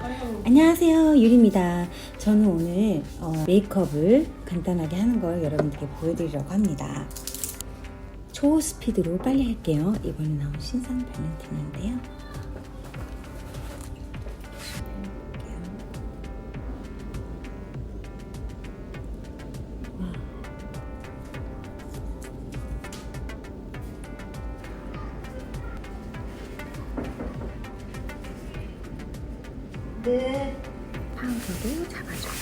안녕하세요 유리입니다. 저는 오늘 어, 메이크업을 간단하게 하는 걸 여러분들께 보여드리려고 합니다. 초스피드로 빨리 할게요. 이번에 나온 신상 발렌티노인데요 네. 파우더도 잡아줘요.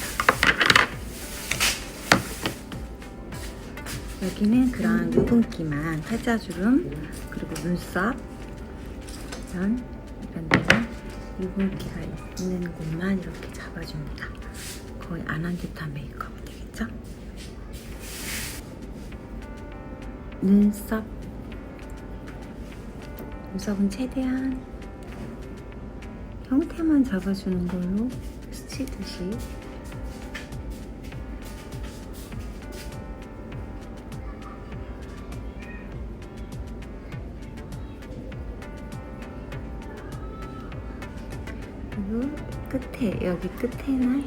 여기는 그런 유분기만 팔자주름 그리고 눈썹 이런 이런 데는 유분기가 있는 곳만 이렇게 잡아줍니다. 거의 안 한 듯한 메이크업 되겠죠? 눈썹 눈썹은 최대한 형태만 잡아주는 걸로 스치듯이. 그리고 끝에 여기 끝에는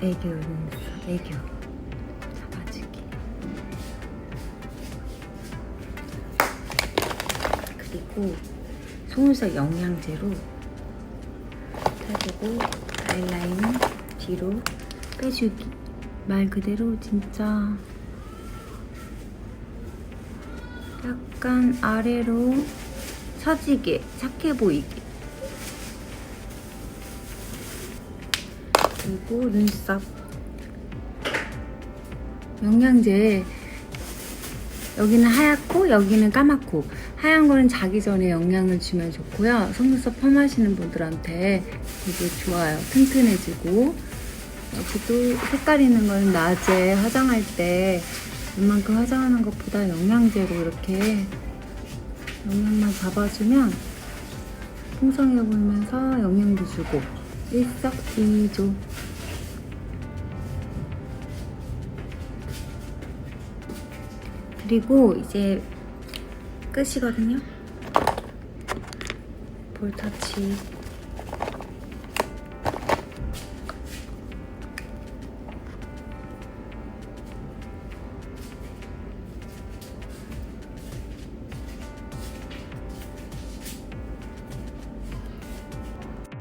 애교 눈썹 애교 그리고 속눈썹 영양제로 해주고 아이라인은 뒤로 빼주기. 말 그대로 진짜 약간 아래로 처지게 착해 보이게. 그리고 눈썹. 영양제 여기는 하얗고 여기는 까맣고 하얀 거는 자기 전에 영양을 주면 좋고요. 속눈썹 펌하시는 분들한테 되게 좋아요. 튼튼해지고 여기도 색깔 있는 거는 낮에 화장할 때 웬만큼 화장하는 것보다 영양제로 이렇게 영양만 잡아주면 풍성해 보이면서 영양도 주고 일석이조 그리고 이제 끝이거든요. 볼터치.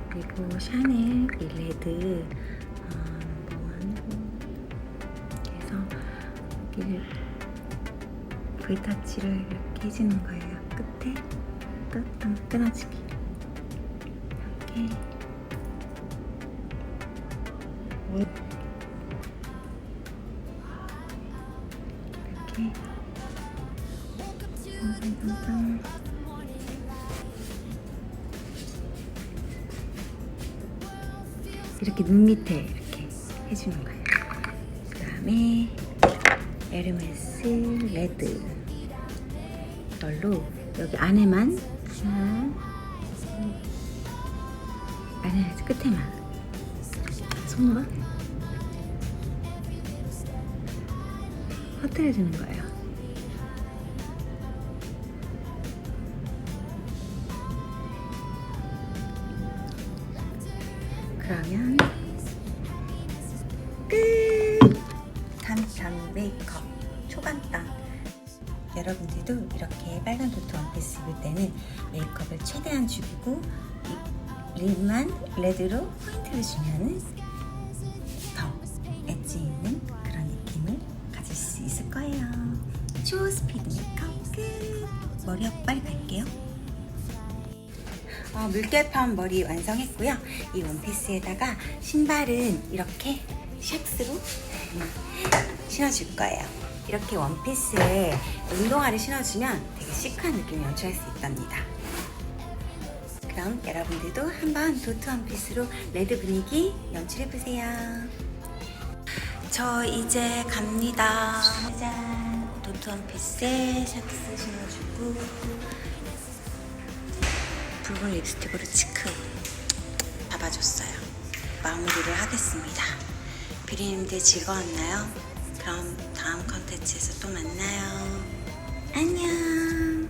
그리고 샤넬 릴레드 어, 넘버원 그래서 여기를 V타치를 이렇게 해주는 거예요. 끝에 끝 한번 끊어주기. 이렇게 이렇게 이렇게 눈 밑에 이렇게 해주는 거예요. 그 다음에 에르메스 레드 이걸로 여기 안에만 하나 안에 끝에만 손으로 퍼뜨려 주는 거예요. 그러면 여러분들도 이렇게 빨간 도트 원피스 입을 때는 메이크업을 최대한 죽이고 이 립만 레드로 포인트를 주면 더 엣지 있는 그런 느낌을 가질 수 있을 거예요 초 스피드 메이크업 끝! 머리 업 빨리 갈게요 어, 물결펌 머리 완성했고요. 이 원피스에다가 신발은 이렇게 샥스로 신어줄 거예요. 이렇게 원피스에 운동화를 신어주면 되게 시크한 느낌을 연출할 수 있답니다. 그럼 여러분들도 한번 도트 원피스로 레드 분위기 연출해보세요. 저 이제 갑니다. 짜잔. 도트 원피스에 샥스 신어주고 붉은 립스틱으로 치크 잡아줬어요. 마무리를 하겠습니다. 비리님들 즐거웠나요? 그럼 다음 컨텐츠에서 또 만나요. 안녕.